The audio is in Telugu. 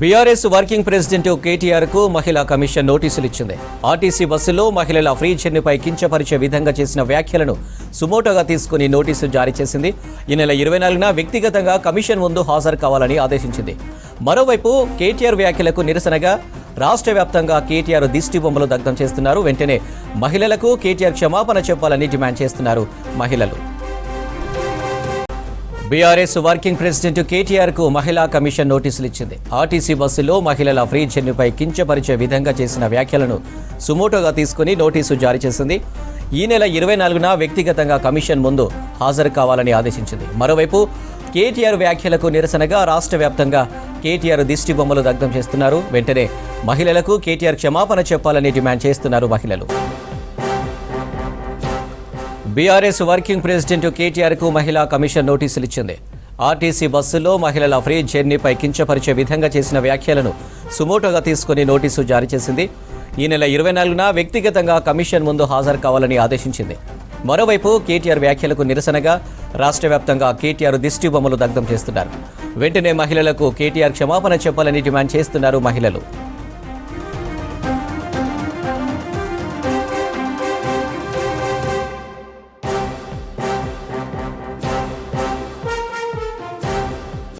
బీఆర్ఎస్ వర్కింగ్ ప్రెసిడెంట్ కేటీఆర్కు మహిళా కమిషన్ నోటీసులు ఇచ్చింది. ఆర్టీసీ బస్సులో మహిళల ఫ్రీ జర్నీపై కించపరిచే విధంగా చేసిన వ్యాఖ్యలను సుమోటోగా తీసుకుని నోటీసు జారీ చేసింది. ఈ నెల ఇరవై నాలుగున వ్యక్తిగతంగా కమిషన్ ముందు హాజరు కావాలని ఆదేశించింది. మరోవైపు కేటీఆర్ వ్యాఖ్యలకు నిరసనగా రాష్ట్ర వ్యాప్తంగా కేటీఆర్ దిష్టి బొమ్మలు దగ్ధం చేస్తున్నారు. వెంటనే మహిళలకు కేటీఆర్ క్షమాపణ చెప్పాలని డిమాండ్ చేస్తున్నారు మహిళలు. బీఆర్ఎస్ వర్కింగ్ ప్రెసిడెంట్ కేటీఆర్కు మహిళా కమిషన్ నోటీసులు ఇచ్చింది ఆర్టీసీ బస్సులో మహిళల ఫ్రీ జర్నీపై కించపరిచే విధంగా చేసిన వ్యాఖ్యలను సుమోటోగా తీసుకుని నోటీసు జారీ చేసింది. ఈ నెల ఇరవై నాలుగున వ్యక్తిగతంగా కమిషన్ ముందు హాజరు కావాలని ఆదేశించింది. మరోవైపు కేటీఆర్ వ్యాఖ్యలకు నిరసనగా రాష్ట్ర వ్యాప్తంగా కేటీఆర్ దిష్టి బొమ్మలు దగ్ధం చేస్తున్నారు. వెంటనే మహిళలకు కేటీఆర్ క్షమాపణ చెప్పాలని డిమాండ్ చేస్తున్నారు మహిళలు. బీఆర్ఎస్ వర్కింగ్ ప్రెసిడెంట్ కేటీఆర్కు మహిళా కమిషన్ నోటీసులు ఇచ్చింది ఆర్టీసీ బస్సులో మహిళల ఫ్రీ జర్నీపై కించపరిచే విధంగా చేసిన వ్యాఖ్యలను సుమోటోగా తీసుకుని నోటీసు జారీ చేసింది. ఈ నెల ఇరవై నాలుగున వ్యక్తిగతంగా కమిషన్ ముందు హాజరు కావాలని ఆదేశించింది. మరోవైపు కేటీఆర్ వ్యాఖ్యలకు నిరసనగా రాష్ట్ర వ్యాప్తంగా కేటీఆర్ దిష్టి బొమ్మలు దగ్ధం చేస్తున్నారు. వెంటనే మహిళలకు కేటీఆర్ క్షమాపణ చెప్పాలని డిమాండ్ చేస్తున్నారు మహిళలు.